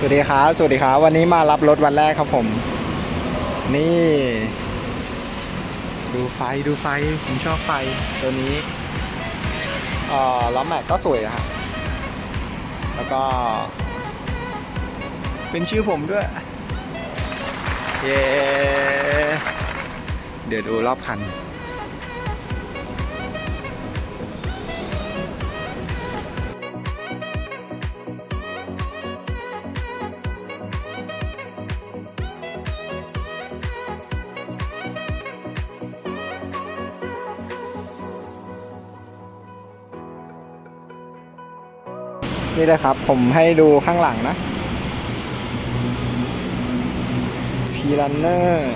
สวัสดีครับสวัสดีครับวันนี้มารับรถวันแรกครับผม นี่ ดูไฟดูไฟผมชอบไฟตัวนี้เอ่อล้อแม็กก็สวยอะครับแล้วก็ เป็นชื่อผมด้วย เย้เดี๋ยวดูรอบคัน นี่เลยครับ ผมให้ดูข้างหลังนะพีรันเนอร์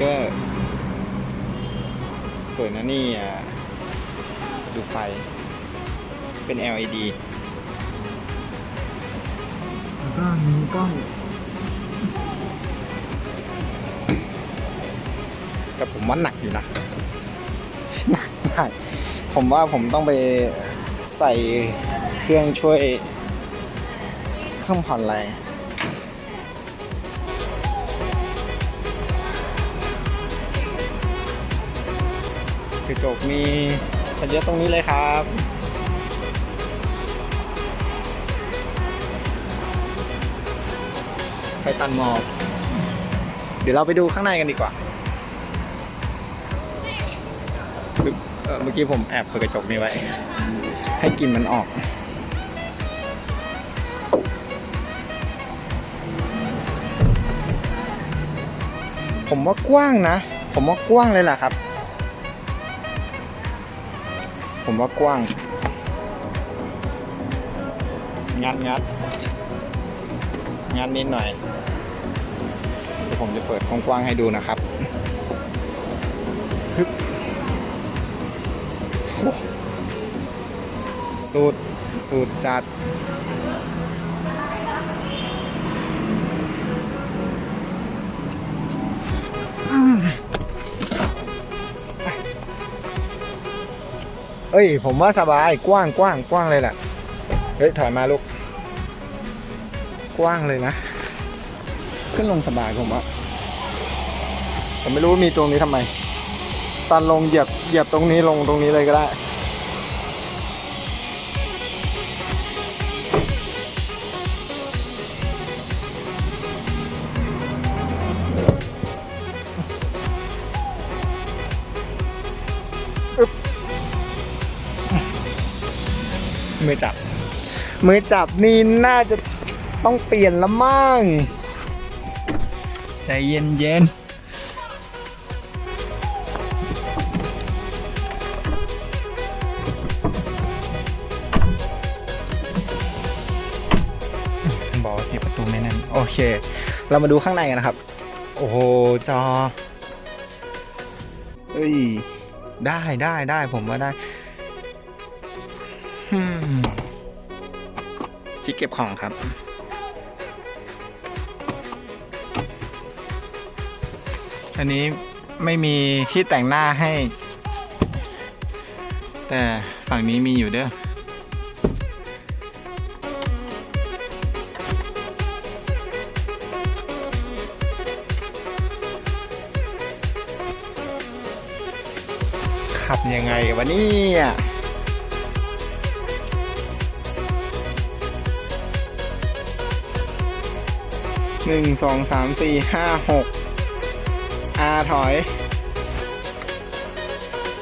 ก็สวยนะนี่อะดูไฟ เป็น LED แล้วก็มีกล้องแต่ผมว่าหนักอยู่นะ หนักหนักผมว่าผมต้องไป ใส่เครื่องช่วยเครื่องผ่อนแรงกระจกมีสัญญาตรงนี้เลยครับไปตันหมอกเดี๋ยวเราไปดูข้างในกันดีกว่าเอ่อเมื่อกี้ผมแอบเปิดกระจกนี้ไว้ ให้กลิ่นมันออก ผมว่ากว้างนะ ผมว่ากว้างเลยแหละครับ ผมว่ากว้าง งัดงัดงัดนิดหน่อยเดี๋ยวผมจะเปิดกว้างๆให้ดูนะครับฮึบโอ้ สูตร สูตรจัด เอ้ย ผมว่าสบายกว้างกว้างกว้างเลยแหละ เฮ้ย ถอยมาลูก กว้างเลยนะ ขึ้นลงสบายผมว่าผมไม่รู้มีตรงนี้ทำไมตอนลงเหยียบเหยียบตรงนี้ลงตรงนี้เลยก็ได้ มือจับ มือจับนี่น่าจะต้องเปลี่ยนละมั่ง ใจเย็นเย็นบอกว่าที่ประตูไม่แน่นโอเค เรามาดูข้างในกันนะครับ โอ้โห จอ เอ้ย ได้ได้ได้ผมว่าได้อืม ที่เก็บของครับ อันนี้ไม่มีที่แต่งหน้าให้ แต่ฝั่งนี้มีอยู่เด้อขับยังไงวะเนี่ย หนึ่งสองสามสี่ห้าหกอาถอย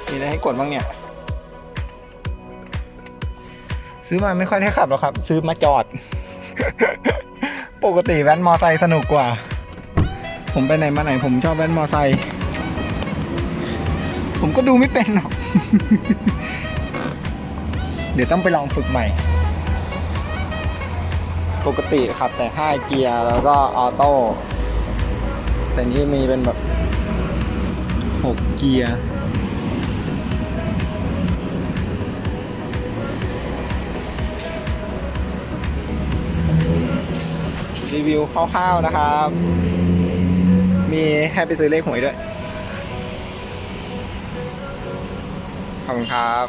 มีอะไรให้กดบ้างเนี่ย ซื้อมาไม่ค่อยได้ขับหรอกครับ ซื้อมาจอด ปกติแว้นมอไซค์สนุกกว่า ผมไปไหนมาไหนผมชอบแว้นมอไซค์ผมก็ดูไม่เป็นหรอก เดี๋ยวต้องไปลองฝึกใหม่ ปกติขับแต่ 5 เกียร์แล้วก็ออโต้แต่นี่มีเป็นแบบ 6 เกียร์รีวิวคร่าวๆนะครับ มีให้ไปซื้อเลขหวยด้วย ขอบคุณครับ